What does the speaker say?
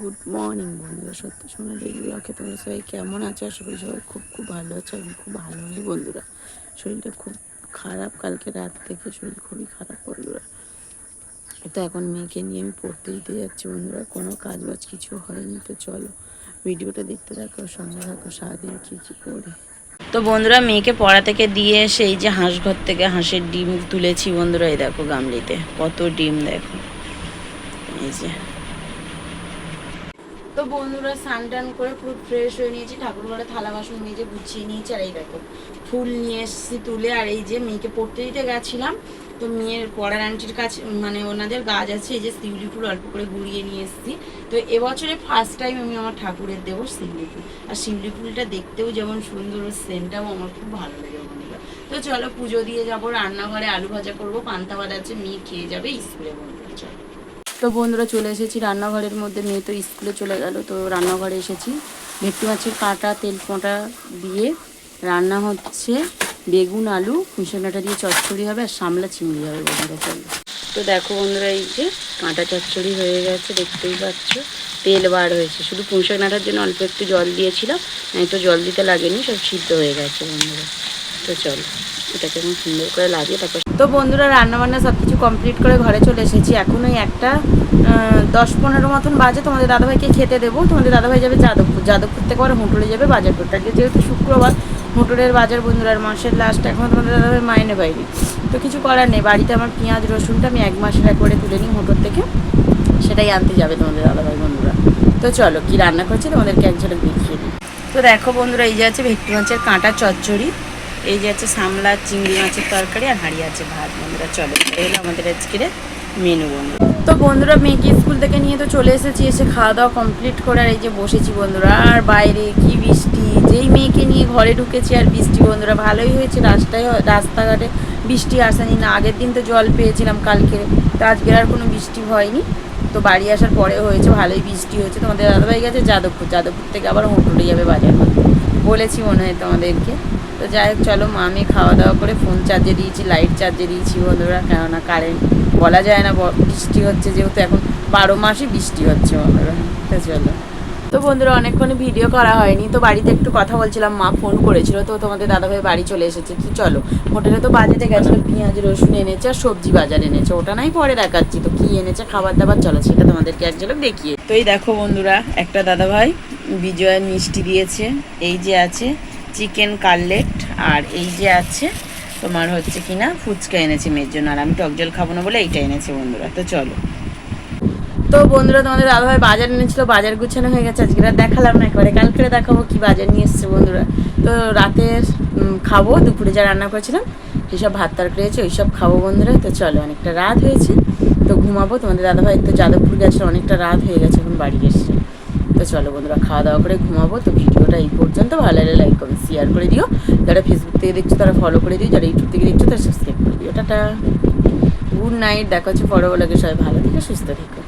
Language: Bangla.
গুড মর্নিং বন্ধুরা। সত্যি শোনা ডেলি ব্লকে তোমরা সবাই কেমন আছো? আশা করি সবাই খুব খুব ভালো আছো আমি খুব ভালো নেই, বন্ধুরা। শরীরটা খুব খারাপ কালকে রাত থেকে। শরীর খুবই খারাপ, বন্ধুরা। তো এখন মেয়েকে নিয়ে আমি পড়তে দিতে যাচ্ছি, বন্ধুরা। কোনো কাজ বাজ কিছু হয়নি, তো চলো ভিডিওটা দেখতে থাকো, সঙ্গে থাকো, সারাদিন কী কী করি তো বন্ধুরা, মেয়েকে পড়া থেকে দিয়ে এসে এই যে হাঁস ঘর থেকে হাঁসের ডিম তুলেছি, বন্ধুরা, এই দেখো গামলিতে। কত ডিম দেখো। এই যে। তো বন্ধুরা স্নান টান করে পুরো ফ্রেশ হয়ে নিয়েছি, ঠাকুর ঘরে থালা বাসন মেজে গুছিয়ে নিয়েছি, আর এই দেখো, ফুল নিয়ে এসেছি তুলে, আর এই যে মেয়েকে পড়তে দিতে গেছিলাম, তো মেয়ের পড়ার আন্টির কাছে মানে ওনাদের গাছ আছে, এই যে শিউলি ফুল অল্প করে গুড়িয়ে নিয়ে এসেছি, তো এবছরে ফার্স্ট টাইম আমি আমার ঠাকুরের দেবো শিউলি ফুল, আর শিউলি ফুলটা দেখতেও যেমন সুন্দর, ওর সেন্টটাও আমার খুব ভালো লাগে বন্ধুরা। তো চলো পুজো দিয়ে যাব, রান্নাঘরে আলু ভাজা করব, পান্তা ভাত আছে, মেয়ে খেয়ে যাবে, স্কুলে বন্ধুরা, চলো। তো বন্ধুরা চলে এসেছি রান্নাঘরের মধ্যে, মেয়ে তো স্কুলে চলে গেল, তো রান্নাঘরে এসেছি। ভেটকি মাছের কাঁটা, তেল কোঁটা দিয়ে রান্না হচ্ছে বেগুন, আলু মিশনাটা দিয়ে চচ্চড়ি হবে আর সামলা চিংড়ি হবে বন্ধুরা, চলো। তো দেখো বন্ধুরা, এই যে কাঁটা চচ্চড়ি হয়ে গেছে, দেখতেই পাচ্ছ, তেল বার হয়েছে। শুধু পুঁইশাক নাটার জন্য অল্প একটু জল দিয়েছিলাম তো জল দিতে লাগেনি, সব সিদ্ধ হয়ে গেছে বন্ধুরা। তো চলো। এটাকে আমি সুন্দর করে লাগিয়ে তারপর তো বন্ধুরা, রান্নাবান্না সব কিছু কমপ্লিট করে ঘরে চলে এসেছি। এখন ওই একটা দশ পনেরো মতন বাজে। তোমাদের দাদাভাইকে খেতে দেবো। তোমাদের দাদাভাই যাবে যাদবপুর। যাদবপুর থেকে আবার হোটেলে যাবে বাজার করতে। আজকে যেহেতু শুক্রবার হোটেলের বাজার বন্ধুরা মাসের লাস্ট এখন তোমাদের দাদাভাই মাইনে বাইরে তো কিছু করার নেই। বাড়িতে আমার পেঁয়াজ, রসুনটা আমি এক মাসের একবারে তুলে নিই হোটেল থেকে। সেটাই আনতে যাবে তোমাদের দাদাভাই বন্ধুরা। তো চলো, কি রান্না করছে তোমাদেরকে এক দেখিয়ে দিই। তো দেখো বন্ধুরা, এই যে আছে ভেটকি মাছের কাঁটা চচ্চড়ি। এই যে আছে সামলা, চিংড়ি মাছের তরকারি আর হাঁড়ি আছে ভাত। বন্ধুরা, চলো এই হলো আমাদের আজকের মেনু বন্ধু। তো বন্ধুরা, মেয়েকে স্কুল থেকে নিয়ে তো চলে এসেছি, এসে খাওয়া দাওয়া কমপ্লিট করে আর এই যে বসেছি বন্ধুরা। আর বাইরে কি বৃষ্টি, যেই মেয়েকে নিয়ে ঘরে ঢুকেছি আর বৃষ্টি বন্ধুরা, ভালোই হয়েছে। রাস্তায়, রাস্তাঘাটে বৃষ্টি আসেনি। না, আগের দিন তো জল পেয়েছিলাম কালকে তো আজকের আর কোনো বৃষ্টি হয়নি। তো বাড়ি আসার পরে হয়েছে, ভালোই বৃষ্টি হয়েছে। তোমাদের দাদাভাই গেছে, যাদবপুর যাদবপুর থেকে আবার হোটেলে যাবে বাজার বলেছি মনে হয় তোমাদেরকে। তো যাই হোক, চলো মামি খাওয়া দাওয়া করে ফোন চার্জে দিয়েছি লাইট চার্জে দিয়েছি বন্ধুরা, কেননা কারেন্ট বলা যায় না বৃষ্টি হচ্ছে যেহেতু এখন বারো মাসই বৃষ্টি হচ্ছে বন্ধুরা। তো চলো। তো বন্ধুরা, অনেকক্ষণ ভিডিও করা হয়নি, তো বাড়িতে একটু কথা বলছিলাম, মা ফোন করেছিল, তো তোমাদের দাদাভাই বাড়ি চলে এসেছে। তো চলো, হোটেলে তো বাজারে গেছিল, পেঁয়াজ, রসুন এনেছে আর সবজি বাজার এনেছে, ওটা নাই পরে দেখাচ্ছি। তো কি এনেছে, খাবার দাবার, চলো সেটা তোমাদেরকে এক ঝলক দেখিয়ে। তো এই দেখো বন্ধুরা, একটা দাদাভাই বিজয়ের মিষ্টি দিয়েছে। এই যে আছে চিকেন কাটলেট আর এই যে আছে তোমার হচ্ছে কিনা ফুচকা এনেছে মেয়ের জন্য। আর আমি টক জল খাব না বলে এইটা এনেছে বন্ধুরা। তো চলো। তো বন্ধুরা, তোমাদের দাদাভাই বাজার এনেছিল, বাজার গুছানো হয়ে গেছে। আজকে দেখালাম না, একবারে কালকে দেখাবো কি বাজার নিয়ে এসছে বন্ধুরা। তো রাতে খাব, দুপুরে যা রান্না করেছিলাম সেসব ভাত তরকারি হয়েছে ওইসব খাব বন্ধুরা। তো চলো, অনেকটা রাত হয়েছে। তো ঘুমাবো। তোমাদের দাদাভাই তো যাদবপুর গেছে, অনেকটা রাত হয়ে গেছে এখন বাড়ি এসছে। তো চলো বন্ধুরা, খাওয়া দাওয়া করে ঘুমাবো। তো ভিডিওটা এই পর্যন্ত। ভালো লাগলে লাইক করবে শেয়ার করে দিও। যারা ফেসবুক থেকে দেখছ, তারা ফলো করে দিও। যারা ইউটিউব থেকে দেখছ, তারা সাবস্ক্রাইব করে দিও। টাটা। গুড নাইট দেখা হচ্ছে পরবর্তী সবাই ভালো থেকে, সুস্থ থেকো।